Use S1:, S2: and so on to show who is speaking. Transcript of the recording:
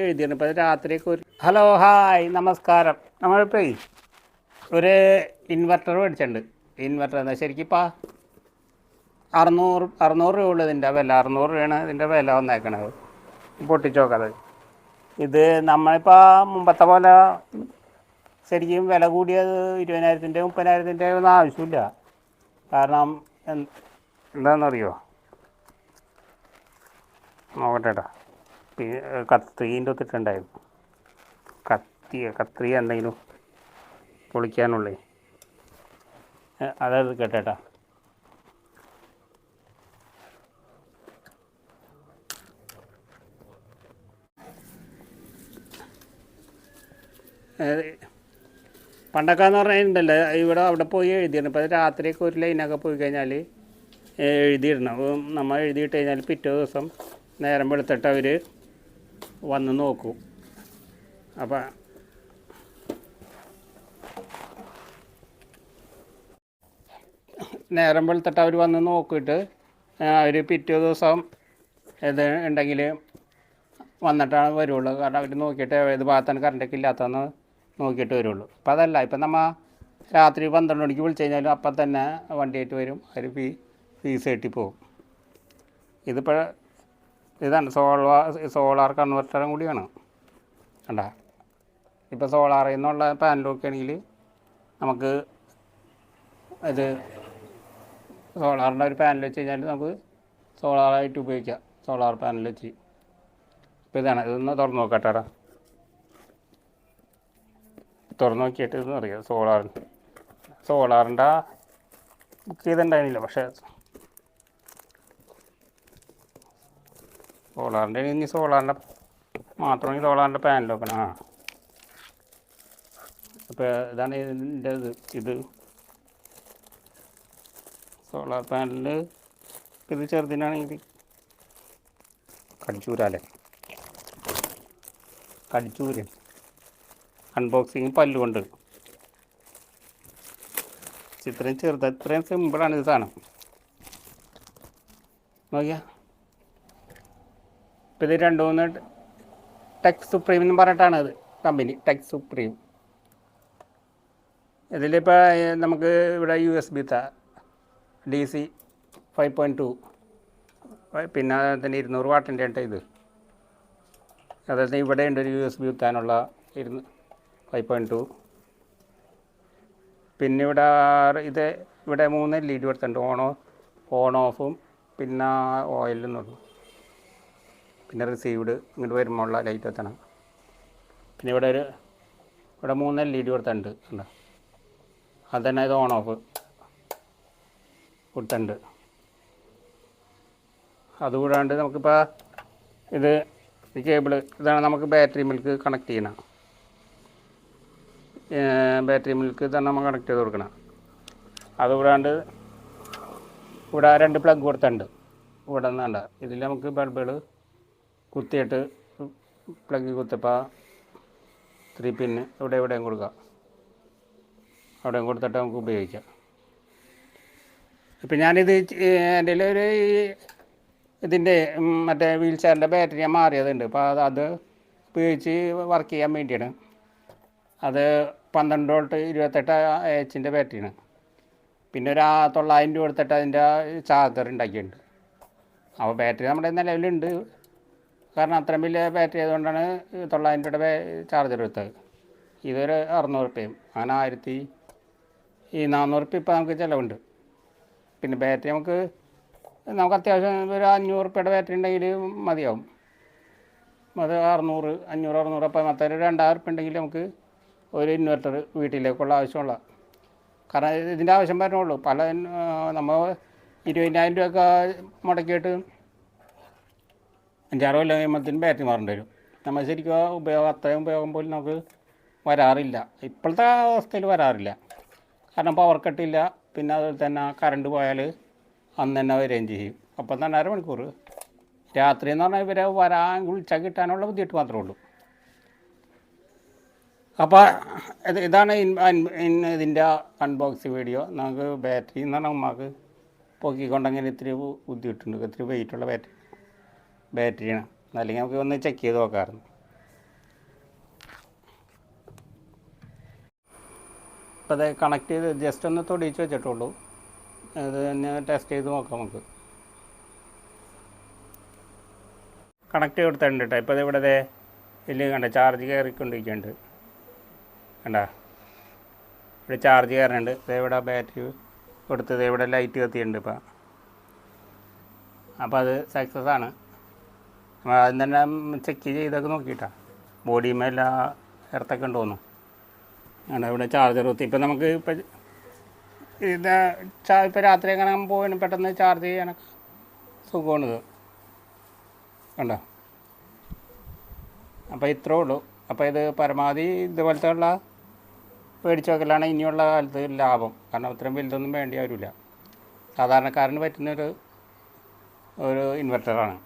S1: എഴുതിയിരുന്നു ഇപ്പോൾ രാത്രിയൊക്കെ ഒരു ഹലോ ഹായ് നമസ്കാരം. നമ്മളിപ്പോൾ ഒരു ഇൻവെർട്ടർ മേടിച്ചിട്ടുണ്ട്. ഇൻവെർട്ടർ എന്താ ശരിക്കും ഇപ്പം? അറുന്നൂറ് അറുന്നൂറ് രൂപ ഉള്ളൂ ഇതിന്റെ വില. അറുന്നൂറ് രൂപയാണ് ഇതിന്റെ വില വന്നേക്കണത്. പൊട്ടിച്ചോക്കത് ഇത് നമ്മളിപ്പോൾ മുമ്പത്തെ പോലെ ശരിക്കും വില കൂടിയത് ഇരുപതിനായിരത്തിന്റെ മുപ്പതിനായിരത്തിന്റെ ഒന്നും ആവശ്യമില്ല. കാരണം എന്താണെന്നറിയോ നോക്കട്ടെടാ കത്രീന്റെ ഒത്തിട്ടുണ്ടായിരുന്നു. കത്തി കത്രി എന്തെങ്കിലും പൊളിക്കാനുള്ളേ. അതായത് കേട്ടേട്ടാ. പണ്ടൊക്കെ എന്ന് പറഞ്ഞിട്ടുണ്ടല്ലോ ഇവിടെ അവിടെ പോയി എഴുതിയിരുന്നു ഇപ്പോൾ രാത്രിയൊക്കെ ഒരു ലൈനൊക്കെ പോയി കഴിഞ്ഞാൽ എഴുതിയിടണം. നമ്മൾ എഴുതിയിട്ട് കഴിഞ്ഞാൽ പിറ്റേ ദിവസം നേരം വെളുത്തിട്ട് അവർ വന്ന് നോക്കും. അപ്പം നേരം വെളുത്തിട്ട് അവർ വന്ന് നോക്കിയിട്ട് അവർ പിറ്റേ ദിവസം ഇത് ഉണ്ടെങ്കിൽ വന്നിട്ടാണ് വരുള്ളൂ. കാരണം അവർ നോക്കിയിട്ട് ഏത് ഭാഗത്താണ് കറണ്ടൊക്കെ ഇല്ലാത്തതെന്ന് നോക്കിയിട്ട് വരുള്ളൂ. അപ്പോൾ അതല്ല ഇപ്പം നമ്മൾ രാത്രി പന്ത്രണ്ട് മണിക്ക് വിളിച്ചു കഴിഞ്ഞാലും അപ്പം തന്നെ വണ്ടിയായിട്ട് വരും. അവർ ഫീ ഫീസ് കെട്ടി പോകും. ഇതിപ്പോൾ ഇതാണ് സോളാർ സോളാർ കൺവെർട്ടറും കൂടിയാണ് കണ്ട? ഇപ്പോൾ സോളാറിൽ നിന്നുള്ള പാനൽ ആണെങ്കിൽ നമുക്ക് ഇത് സോളാറിന്റെ ഒരു പാനൽ വെച്ച് കഴിഞ്ഞാൽ നമുക്ക് സോളാറായിട്ട് ഉപയോഗിക്കാം. സോളാർ പാനൽ വെച്ച്. ഇപ്പോൾ ഇതാണ്. ഇതൊന്ന് തുറന്ന് നോക്കട്ടെടാ തുറന്ന് നോക്കിയിട്ട് ഇതെന്ന് അറിയാം. സോളാർ സോളാറിന്റെ ബുക്ക് ചെയ്തിട്ടുണ്ടായിരുന്നില്ല. പക്ഷേ സോളാറിന്റെ ഇനി സോളാറിന്റെ മാത്രമെങ്കിൽ സോളാറിന്റെ പാനൽ വെക്കണം ആ. അപ്പോൾ ഇതാണ് ഇതിന്റെ ഇത്. ഇത് സോളാർ പാനലിൽ ഇത് ചെറുതിനാണെങ്കിൽ കടിച്ചൂരാല്ലേ? കടിച്ചൂര്. അൺബോക്സിങ് പല്ലുകൊണ്ട് ഇത്രയും ചെറുത് ഇത്രയും സിമ്പിളാണ് ഇത് സാധനം. നോക്കിയാ. ഇപ്പം ഇത് രണ്ട് മൂന്ന് ടെക് സുപ്രീം എന്ന് പറഞ്ഞിട്ടാണ് അത് കമ്പനി ടെക് സുപ്രീം ഇതിലിപ്പോൾ നമുക്ക് ഇവിടെ U S B D C five point two പിന്നെ തന്നെ ഇരുന്നൂറ് വാട്ടിന്റെ ഉണ്ട് ഇത്. അതായത് ഇവിടെ ഉണ്ട് ഒരു യു എസ് ബി കുത്താനുള്ള ഇരുന്ന് ഫൈവ് പോയിന്റ് ടു പിന്നെ ഇവിടെ ഇത് ഇവിടെ മൂന്ന് ലീഡ് കൊടുത്തിട്ടുണ്ട് ഓണോ ഓൺ ഓഫും പിന്നെ ഓയിലും എന്നുള്ളൂ പിന്നെ റിസീവ്ഡ് ഇങ്ങോട്ട് വരുമ്പോൾ ഉള്ള ലൈറ്റ് എത്തണം. പിന്നെ ഇവിടെ ഒരു ഇവിടെ മൂന്ന് എൽ ഇ ഡി കൊടുത്തുണ്ട് കണ്ടോ? അത് തന്നെ ഇത് ഓൺ ഓഫ് കൊടുത്തുണ്ട് അതുകൂടാണ്ട് നമുക്കിപ്പോൾ ഇത് ഈ കേബിൾ ഇതാണ് നമുക്ക് ബാറ്ററി മിൽക്ക് കണക്ട് ചെയ്യണം. ബാറ്ററി മിൽക്ക് തന്നെ നമ്മൾ കണക്ട് ചെയ്ത് കൊടുക്കണം. അതുകൂടാണ്ട് ഇവിടെ രണ്ട് പ്ലഗ് കൊടുത്തുണ്ട് ഇവിടെ നിന്നാണ്ട ഇതിൽ നമുക്ക് ബൾബുകൾ കുത്തിയിട്ട് പ്ലഗ് കുത്തിപ്പോൾ ത്രീ പിന്ന് ഇവിടെ എവിടെയും കൊടുക്കാം. അവിടെയും കൊടുത്തിട്ട് നമുക്ക് ഉപയോഗിക്കാം. ഇപ്പം ഞാനിത് എന്റെ ഒരു ഇതിന്റെ മറ്റേ വീൽ ചെയറിന്റെ ബാറ്ററി മാറിയതുണ്ട്. അപ്പോൾ അത് അത് ഉപയോഗിച്ച് വർക്ക് ചെയ്യാൻ വേണ്ടിയാണ്. അത് പന്ത്രണ്ട് വോൾട്ട് ഇരുപത്തെട്ട് എച്ചിന്റെ ബാറ്ററിയാണ്. പിന്നെ ഒരു തൊള്ളായിരം രൂപ കൊടുത്തിട്ട് അതിന്റെ ചാർജർ ഉണ്ടാക്കിയിട്ടുണ്ട്. അപ്പോൾ ബാറ്ററി നമ്മുടെ നിലവിലുണ്ട്. കാരണം അത്രയും വലിയ ബാറ്ററി ആയതുകൊണ്ടാണ് തൊള്ളായിരം രൂപയുടെ ചാർജർ എടുത്തത്. ഇതൊരു അറുന്നൂറ് റുപ്യയും. അങ്ങനെ ആയിരത്തി ഈ നാനൂറ് റുപ്യ ഇപ്പോൾ നമുക്ക് ചിലവുണ്ട്. പിന്നെ ബാറ്ററി നമുക്ക് നമുക്ക് അത്യാവശ്യം ഒരു അഞ്ഞൂറ് റുപ്യയുടെ ബാറ്ററി ഉണ്ടെങ്കിൽ മതിയാവും. അത് അറുന്നൂറ് അഞ്ഞൂറ് അറുന്നൂറ് അപ്പം മറ്റൊരു രണ്ടായിരം റുപ്യ ഉണ്ടെങ്കിൽ നമുക്ക് ഒരു ഇൻവെർട്ടർ വീട്ടിലേക്കുള്ള ആവശ്യമുള്ള. കാരണം ഇത് ഇതിന്റെ ആവശ്യം വരണുള്ളൂ പല നമ്മൾ ഇരുപതിനായിരം രൂപയൊക്കെ മുടക്കിയിട്ട് അഞ്ചാറ് കൊല്ലം കഴിയുമ്പോഴത്തേനും ബാറ്ററി മാറേണ്ടി വരും. നമ്മൾ ശരിക്കും ആ ഉപയോഗം അത്രയും ഉപയോഗം പോലും നമുക്ക് വരാറില്ല. ഇപ്പോഴത്തെ അവസ്ഥയിൽ വരാറില്ല. കാരണം പവർ കട്ടില്ല പിന്നെ അതുപോലെ തന്നെ കറണ്ട് പോയാൽ അന്ന് തന്നെ വരികയും ചെയ്യും. അപ്പം തന്നെ അരമണിക്കൂർ. രാത്രി എന്ന് പറഞ്ഞാൽ ഇവരെ വരാൻ വിളിച്ചാൽ കിട്ടാനുള്ള ബുദ്ധിമുട്ട് മാത്രമേ ഉള്ളൂ. അപ്പോൾ ഇത് ഇതാണ് ഇതിന്റെ അൺബോക്സ് വീഡിയോ നമുക്ക് ബാറ്ററി എന്ന് പറഞ്ഞാൽ നമുക്ക് പൊക്കിക്കൊണ്ടെങ്കിൽ ഇത്തിരി ബുദ്ധിമുട്ടുണ്ട്. ഇത്തിരി വെയിറ്റുള്ള ബാറ്ററി ബാറ്ററിയാണ് അല്ലെങ്കിൽ നമുക്ക് ഒന്ന് ചെക്ക് ചെയ്ത് നോക്കാമായിരുന്നു. ഇപ്പോൾ അത് കണക്ട് ചെയ്ത് ജസ്റ്റ് ഒന്ന് തൊടിയിച്ച് വെച്ചിട്ടുള്ളൂ. അത് തന്നെ ടെസ്റ്റ് ചെയ്ത് നോക്കാം നമുക്ക്. കണക്ട് ചെയ്ത് കൊടുത്തിട്ടുണ്ട് കേട്ടോ ഇപ്പോൾ ഇവിടെ ഇതിൽ കണ്ട ചാർജ് കയറിക്കൊണ്ടിരിക്കുന്നുണ്ട് കണ്ട? ഇവിടെ ചാർജ് കയറുന്നുണ്ട് ഇവിടെ ബാറ്ററി കൊടുത്തത് ഇവിടെ ലൈറ്റ് കത്തിയിട്ടുണ്ട് ഇപ്പം. അപ്പോൾ അത് സക്സസ് ആണ്. ആദ്യം തന്നെ ചെക്ക് ചെയ്തൊക്കെ നോക്കിയിട്ടാണ് ബോഡിയുമെല്ലാം എർത്തൊക്കെ ഉണ്ടോന്നു ഞങ്ങളുടെ ഇവിടെ ചാർജർ കുത്തി. ഇപ്പം നമുക്ക് ഇപ്പം ഇത് ഇപ്പം രാത്രി എങ്ങനെ പോകാനും പെട്ടെന്ന് ചാർജ് ചെയ്യാനൊക്കെ സുഖമാണിത് കണ്ടോ? അപ്പോൾ ഇത്രേ ഉള്ളൂ. അപ്പോൾ ഇത് പരമാവധി ഇതുപോലത്തെ ഉള്ള മേടിച്ചു വെക്കലാണ് ഇനിയുള്ള കാലത്ത് ലാഭം. കാരണം അത്രയും വലുതൊന്നും വേണ്ടി വരില്ല. സാധാരണക്കാരന് പറ്റുന്നൊരു ഒരു ഇൻവെർട്ടറാണ്